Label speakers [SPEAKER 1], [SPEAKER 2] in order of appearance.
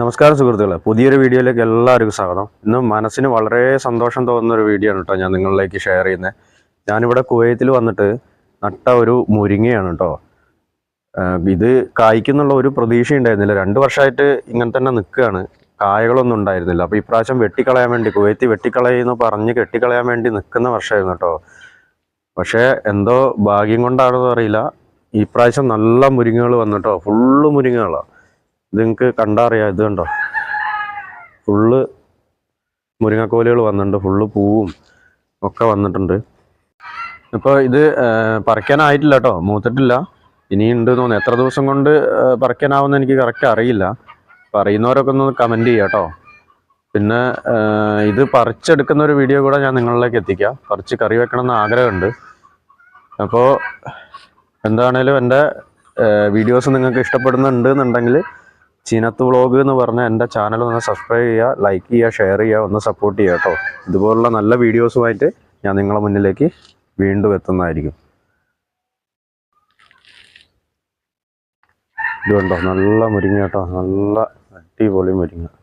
[SPEAKER 1] നമസ്കാരം സുഹൃത്തുക്കളെ പുതിയൊരു വീഡിയോയിലേക്ക് എല്ലാവർക്കും സ്വാഗതം ഇന്ന് മനസ്സിന് വളരെ സന്തോഷം തോന്നുന്ന ഒരു വീഡിയോ ആണ് കേട്ടോ ഞാൻ നിങ്ങളിലേക്ക് ഷെയർ ചെയ്യുന്നത് ഞാനിവിടെ കുവൈത്തിൽ വന്നിട്ട് നട്ട ഒരു മുരിങ്ങയാണ് കേട്ടോ ഇത് കായ്ക്കുന്നുള്ള ഒരു പ്രതീക്ഷ ഉണ്ടായിരുന്നില്ല രണ്ട് വർഷമായിട്ട് ഇങ്ങനെ തന്നെ നിൽക്കുകയാണ് കായകളൊന്നും ഉണ്ടായിരുന്നില്ല അപ്പോൾ ഇപ്രാവശ്യം വെട്ടിക്കളയാൻ വേണ്ടി കുവൈത്തി വെട്ടിക്കളയെന്ന് പറഞ്ഞ് കെട്ടിക്കളയാൻ വേണ്ടി നിൽക്കുന്ന വർഷമായിരുന്നു കേട്ടോ പക്ഷേ എന്തോ ഭാഗ്യം കൊണ്ടാണോ അറിയില്ല ഇപ്രാവശ്യം നല്ല മുരിങ്ങകൾ വന്നിട്ടോ ഫുള്ള് മുരിങ്ങകളാണ് നിങ്ങൾക്ക് കണ്ടറിയാം ഇത് കണ്ടോ ഫുള്ള് മുരിങ്ങക്കോലുകൾ വന്നിട്ടുണ്ട് ഫുള്ള് പൂവും ഒക്കെ വന്നിട്ടുണ്ട് ഇപ്പോൾ ഇത് പറിക്കാനായിട്ടില്ല കേട്ടോ മൂത്തിട്ടില്ല ഇനിയുണ്ട് തോന്നുന്നു എത്ര ദിവസം കൊണ്ട് പറിക്കാനാവുന്ന എനിക്ക് കറക്റ്റ് അറിയില്ല പറയുന്നവരൊക്കെ ഒന്ന് കമൻറ്റ് ചെയ്യാം കേട്ടോ പിന്നെ ഇത് പറിച്ചെടുക്കുന്ന ഒരു വീഡിയോ കൂടെ ഞാൻ നിങ്ങളിലേക്ക് എത്തിക്കാം പറിച്ച് കറി വെക്കണമെന്ന് ആഗ്രഹമുണ്ട് അപ്പോൾ എന്താണേലും എൻ്റെ വീഡിയോസ് നിങ്ങൾക്ക് ഇഷ്ടപ്പെടുന്നുണ്ട് എന്നുണ്ടെങ്കിൽ ചീനത്ത് വ്ളോഗ് എന്ന് പറഞ്ഞ എൻ്റെ ചാനൽ ഒന്ന് സബ്സ്ക്രൈബ് ചെയ്യുക ലൈക്ക് ചെയ്യുക ഷെയർ ചെയ്യുക ഒന്ന് സപ്പോർട്ട് ചെയ്യുക കേട്ടോ ഇതുപോലുള്ള നല്ല വീഡിയോസുമായിട്ട് ഞാൻ നിങ്ങളുടെ മുന്നിലേക്ക് വീണ്ടും എത്തുന്നതായിരിക്കും ഇത് കണ്ടോ നല്ല മുരിങ്ങ കേട്ടോ നല്ല അടിപൊളി മുരിങ്ങ